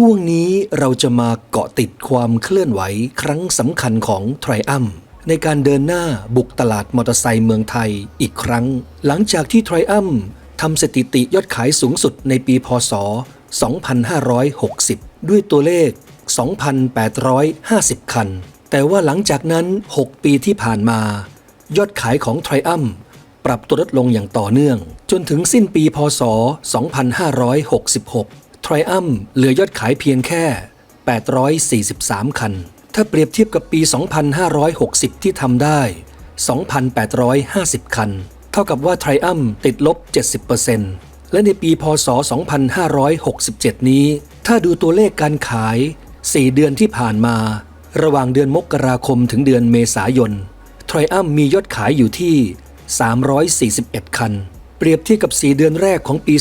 ช่วงนี้เราจะมาเกาะติดความเคลื่อนไหวครั้งสำคัญของไทรอัมในการเดินหน้าบุกตลาดมอเตอร์ไซค์เมืองไทยอีกครั้ง หลังจากที่ไทรอัมทำสถิติยอดขายสูงสุดในปีพศ 2560 ด้วยตัวเลข 2,850 คัน แต่ว่าหลังจากนั้น 6 ปีที่ผ่านมา ยอดขายของไทรอัมปรับตัวลดลงอย่างต่อเนื่อง จนถึงสิ้นปีพศ 2566 ทรอัมเหลือยอดขายเพียงแค่ 843 คัน ถ้าเปรียบเทียบกับปี 2560 ที่ทำได้ 2,850 คัน เท่ากับว่าไทรอัมติดลบ 70%และในปีพศ 2567 นี้ ถ้าดูตัวเลขการขาย 4 เดือนที่ผ่านมา ระหว่างเดือนมกราคมถึงเดือนเมษายนไทรอัมมียอดขายอยู่ที่ 341 คัน เปรียบเทียบกับ 4 เดือนแรกของปี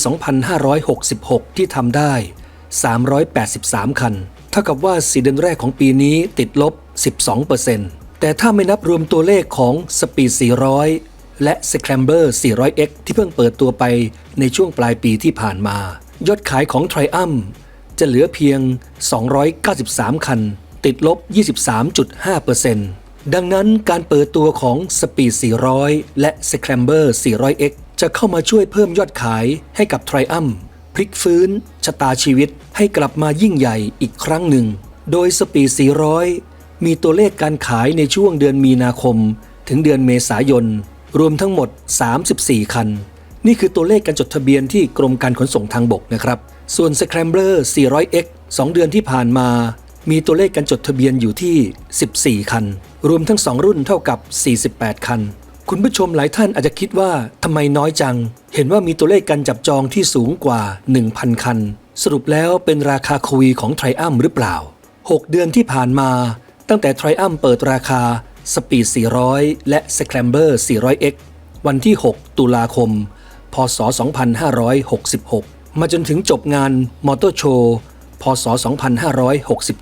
2566 ที่ทำได้ 383 คัน เท่ากับว่า 4 เดือนแรกของปีนี้ติดลบ 12%แต่ถ้าไม่นับรวมตัวเลขของ Speed 400 และ Scrambler 400X ที่เพิ่งเปิดตัวไปในช่วงปลายปีที่ผ่านมา ยอดขายของ Triumph จะเหลือเพียง 293 คัน ติดลบ 23.5%ดังนั้นการเปิดตัวของ Speed 400 และ Scrambler 400X จะเข้ามาช่วยเพิ่มยอดขายให้กับ Triumph พลิกฟื้นชะตาชีวิตให้กลับมายิ่งใหญ่อีกครั้งหนึ่ง โดย Speed 400 มีตัวเลขการขายในช่วงเดือนมีนาคม ถึงเดือนเมษายน รวมทั้งหมด 34 คัน นี่คือตัวเลขการจดทะเบียนที่กรมการขนส่งทางบกนะครับ ส่วน Scrambler 400X 2 เดือนที่ผ่านมา มีตัวเลขการจดทะเบียนอยู่ที่ 14 คัน รวมทั้ง 2 รุ่นเท่ากับ 48 คัน คุณผู้ชมหลายท่านอาจจะคิดว่าทำไมน้อยจัง เห็นว่ามีตัวเลขการจับจองที่สูงกว่า 1,000 คัน สรุปแล้วเป็นราคาคุยของไทรอัมหรือเปล่า 6 เดือนที่ผ่านมา ตั้งแต่ไทรอัมเปิดราคา Speed 400 และ Scrambler 400X วันที่ 6 ตุลาคม พศ 2566 มาจนถึงจบงานมอเตอร์โชว์ พศ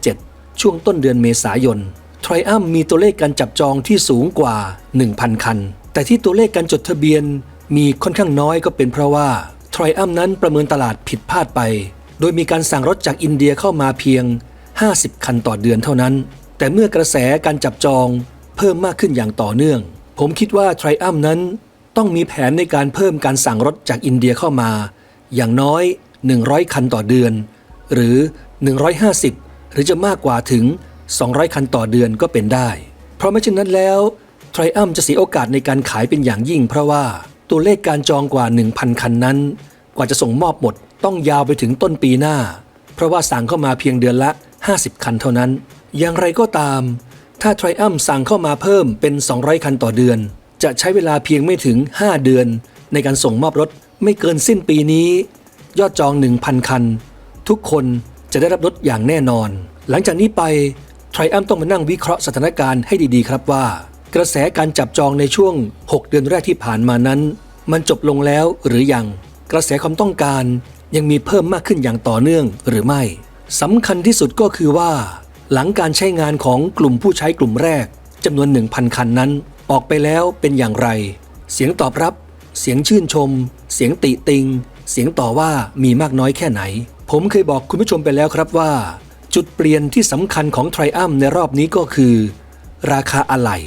2567 ช่วงต้นเดือนเมษายน ไทรอัมมีตัวเลขการจับจองที่สูงกว่า 1,000 คัน แต่ที่ตัวเลขการจดทะเบียนมีค่อนข้างน้อยก็เป็นเพราะว่าไทรอัมนั้นประเมินตลาดผิดพลาดไป โดยมีการสั่งรถจากอินเดียเข้ามาเพียง 50 คันต่อเดือนเท่านั้น แต่เมื่อกระแสการจับจองเพิ่มมากขึ้นอย่างต่อเนื่อง ผมคิดว่าไทรอัมนั้นต้องมีแผนในการเพิ่มการสั่งรถจากอินเดียเข้ามา อย่างน้อย 100 คันต่อเดือน หรือ 150 หรือจะมากกว่าถึง 200 คันต่อเดือนก็เป็นได้ เพราะไม่เช่นนั้นแล้วไทรอัมจะเสียโอกาสในการขายเป็นอย่างยิ่ง เพราะว่าตัวเลขการจองกว่า 1,000 คันนั้น กว่าจะส่งมอบหมดต้องยาวไปถึงต้นปีหน้า เพราะว่าสั่งเข้ามาเพียงเดือนละ 50 คันเท่านั้น อย่างไรก็ตาม ถ้าไทรอัมสั่งเข้ามาเพิ่มเป็น 200 คันต่อเดือน จะใช้เวลาเพียงไม่ถึง 5 เดือน ในการส่งมอบรถไม่เกินสิ้นปีนี้ ยอดจอง 1,000 คัน ทุกคนจะได้รับรถอย่างแน่นอน หลังจากนี้ไป ไทรอัมต้องมานั่งวิเคราะห์สถานการณ์ให้ดีๆ ครับว่า กระแสการจับจองในช่วง 6 เดือนแรกที่ผ่านมานั้น มันจบลงแล้วหรือยัง กระแสความต้องการยังมีเพิ่มมากขึ้นอย่างต่อเนื่องหรือไม่สำคัญที่สุดก็คือว่า หลังการใช้งานของกลุ่มผู้ใช้กลุ่มแรกจำนวน 1,000 คันนั้น ออกไปแล้วเป็นอย่างไร เสียงตอบรับ เสียงชื่นชม เสียงติติง เสียงต่อว่ามีมากน้อยแค่ไหน ผมเคยบอกคุณผู้ชมไปแล้วครับว่า จุดเปลี่ยนที่สำคัญของไทรอัมในรอบนี้ก็คือ ราคาอะไหล่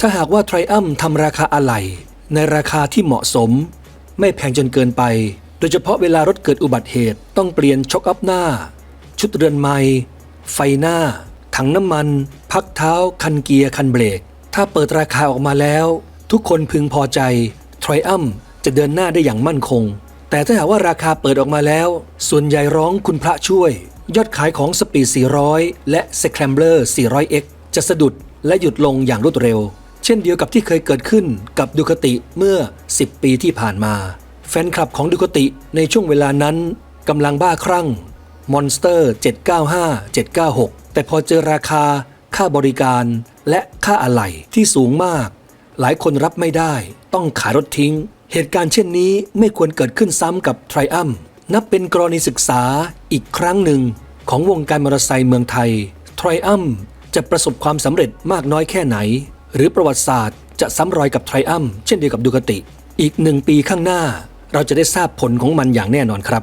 ถ้าหากว่าไทรอัมทำราคาอะไหล่ในราคาที่เหมาะสม ไม่แพงจนเกินไป โดยเฉพาะเวลารถเกิดอุบัติเหตุต้องเปลี่ยนช็อคอัพหน้า ชุดเรือนไม้ไฟหน้า ถังน้ำมัน พักเท้า คันเกียร์ คันเบรก ถ้าเปิดราคาออกมาแล้ว ทุกคนพึงพอใจไทรอัมจะเดินหน้าได้อย่างมั่นคง แต่ถ้าหากว่าราคาเปิดออกมาแล้ว ส่วนใหญ่ร้องคุณพระช่วย ยอดขายของ Speed 400 และ Scrambler 400X จะสะดุดและหยุดลงอย่างรวดเร็ว เช่นเดียวกับที่เคยเกิดขึ้นกับดูคติเมื่อ 10 ปีที่ผ่านมา แฟนคลับของดูคติในช่วงเวลานั้นกำลังบ้าคลั่งมอนสเตอร์795 796 แต่พอเจอราคา ค่าบริการ และค่าอะไหล่ที่สูงมาก หลายคนรับไม่ได้ ต้องขายรถทิ้ง เหตุการณ์เช่นนี้ไม่ควรเกิดขึ้นซ้ำกับไทรอัมนับเป็นกรณีศึกษาอีกครั้งหนึ่ง ของวงการมอเตอร์ไซค์เมืองไทยไทรอัมจะประสบความสำเร็จมากน้อยแค่ไหน หรือประวัติศาสตร์จะซ้ำรอยกับไทรอัมเช่นเดียวกับดูกติ อีกหนึ่งปีข้างหน้า เราจะได้ทราบผลของมันอย่างแน่นอนครับ